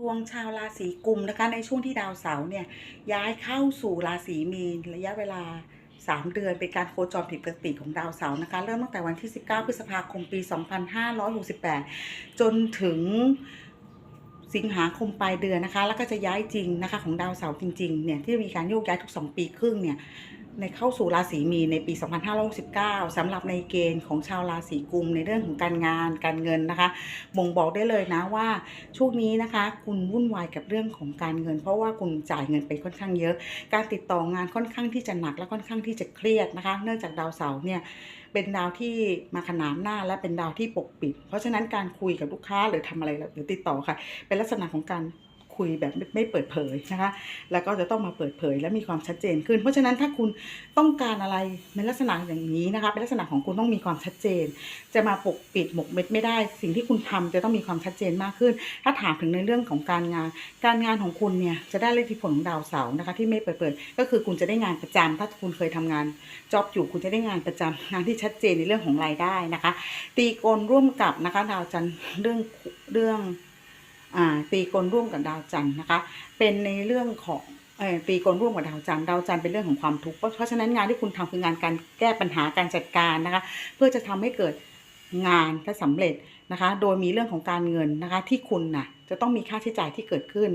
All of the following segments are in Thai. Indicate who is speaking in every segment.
Speaker 1: ดวงชาวราศีกุมนะคะในช่วงที่ดาวเสาร์เนี่ยย้ายเข้าสู่ราศีมีนระยะเวลา 3 เดือนเป็นการโคจรผิดปกติของดาวเสาร์นะคะเริ่มตั้งแต่วันที่ 19 พฤษภาคมปี 2568 จนถึงสิงหาคมปลายเดือนนะคะ แล้วก็จะย้ายจริงนะคะของดาวเสาร์จริงๆเนี่ยที่มีการโยกย้ายทุก 2 ปีครึ่งเนี่ย ในเข้าสู่ราศีมีในปี 2569สำหรับในเกณฑ์ของชาวราศีกุมในเรื่องของการงานการเงินนะคะ บ่งบอกได้เลยนะว่าช่วงนี้นะคะ คุณวุ่นวายกับเรื่องของการเงิน เพราะว่าคุณจ่ายเงินไปค่อนข้างเยอะ การติดต่องานค่อนข้างที่จะหนักและค่อนข้างที่จะเครียดนะคะ เนื่องจากดาวเสาร์เนี่ยเป็นดาวที่มาขนานหน้าและเป็นดาวที่ปกปิด เพราะฉะนั้นการคุยกับลูกค้าหรือทำอะไรหรือติดต่อค่ะ เป็นลักษณะของการ คุยแบบไม่เปิดเผยนะคะ แล้วก็จะต้องมาเปิดเผยและมีความชัดเจนขึ้น เพราะฉะนั้นถ้าคุณต้องการอะไรในลักษณะอย่างนี้นะคะ เป็นลักษณะของคุณต้องมีความชัดเจน จะมาปกปิดหมกเม็ดไม่ได้ สิ่งที่คุณทำจะต้องมีความชัดเจนมากขึ้น ถ้าถามถึงในเรื่องของการงาน การงานของคุณเนี่ยจะได้อิทธิพลของดาวเสาร์นะคะ ที่ไม่เปิดเผยก็คือคุณจะได้งานประจำถ้าคุณเคยทำงานจ็อบอยู่คุณจะได้งานประจำงานที่ชัดเจนในเรื่องของรายได้นะคะ ตีกลร่วมกับนะคะดาวจันทร์เรื่องเรื่อง ตีกลร่วมกับดาวจันทร์นะคะ เป็นในเรื่องของอตีกลร่วมกับดาวจันทร์ดาวจันทร์เป็นเรื่องของความทุกข์เพราะฉะนั้นงานที่คุณทำคืองานการแก้ปัญหาการจัดการนะคะ เพื่อจะทำให้เกิดงานและสำเร็จ นะคะ โดยมีเรื่องของการเงินนะคะ ที่คุณน่ะจะต้องมีค่าใช้จ่ายที่เกิดขึ้น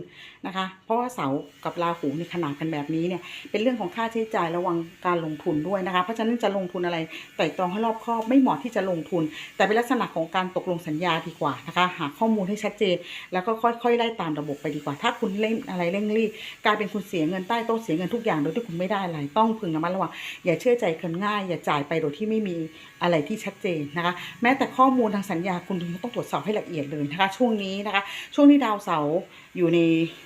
Speaker 1: นะคะ เพราะว่าเสากับราหูในขนาดกันแบบนี้เนี่ย เป็นเรื่องของค่าใช้จ่ายระวังการลงทุนด้วยนะคะ เพราะฉะนั้นจะลงทุนอะไรไตร่ตรองให้รอบคอบไม่เหมาะที่จะลงทุน แต่เป็นลักษณะของการตกลงสัญญาดีกว่านะคะ หาข้อมูลให้ชัดเจน แล้วก็ค่อยๆไล่ตามระบบไปดีกว่า ถ้าคุณเล่นอะไรเร่งรีบกลายเป็นคุณเสียเงินใต้โต๊ะเสียเงินทุกอย่างโดยที่คุณไม่ได้อะไรต้องพึงระมัดระวังอย่าเชื่อใจคนง่าย อย่าจ่ายไปโดยที่ไม่มีอะไรที่ชัดเจนนะคะ แม้แต่ข้อมูลทางสัญญาคุณต้องตรวจสอบให้ละเอียดเลยนะคะ ช่วงนี้นะคะ ช่วงที่ดาวเสาร์อยู่ใน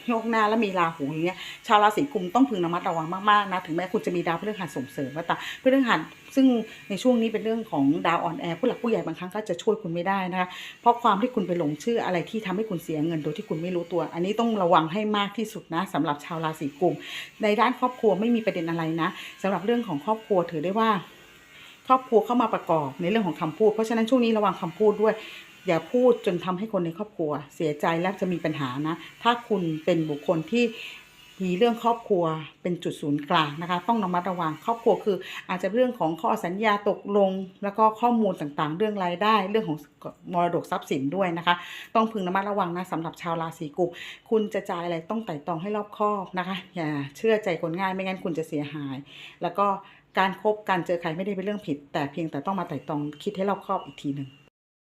Speaker 1: โยกหน้าและมีราหูอย่างเงี้ยชาวราศีกุมต้องพึงระมัดระวังมากๆนะถึงแม้คุณจะมีดาวพฤหัสส่งเสริมก็ตามพฤหัสซึ่งในช่วงนี้เป็นเรื่องของดาวอ่อนแอผู้หลักผู้ใหญ่บางครั้งก็จะช่วยคุณไม่ได้นะคะเพราะความที่คุณไปหลงเชื่ออะไรที่ทำให้คุณเสียเงินโดยที่คุณไม่รู้ตัว อันนี้ต้องระวังให้มากที่สุดนะสำหรับชาวราศีกุม ในด้านครอบครัวไม่มีประเด็นอะไรนะสำหรับเรื่องของครอบครัวถือได้ว่าครอบครัวเข้ามาประกอบในเรื่องของคำพูด เพราะฉะนั้นช่วงนี้ระวังคำพูดด้วย อย่าพูดจนทำให้คนในครอบครัว เสียใจและจะมีปัญหานะ ถ้าคุณเป็นบุคคลที่มีเรื่องครอบครัวเป็นจุดศูนย์กลางนะคะ ต้องระมัดระวังครอบครัวคือ อาจจะเรื่องของข้อสัญญาตกลง แล้วก็ข้อมูลต่างๆ เรื่องรายได้ เรื่องของมรดกทรัพย์สินด้วยนะคะ ต้องพึงระมัดระวังนะสำหรับชาวราศีกุมคุณจะจ่ายอะไรต้องไต่ตองให้รอบคอบนะคะ อย่าเชื่อใจคนง่ายไม่งั้นคุณจะเสียหาย แล้วก็การคบการเจอใครไม่ได้เป็นเรื่องผิด แต่เพียงแต่ต้องมาไต่ตองคิดให้รอบคอบอีกทีหนึ่ง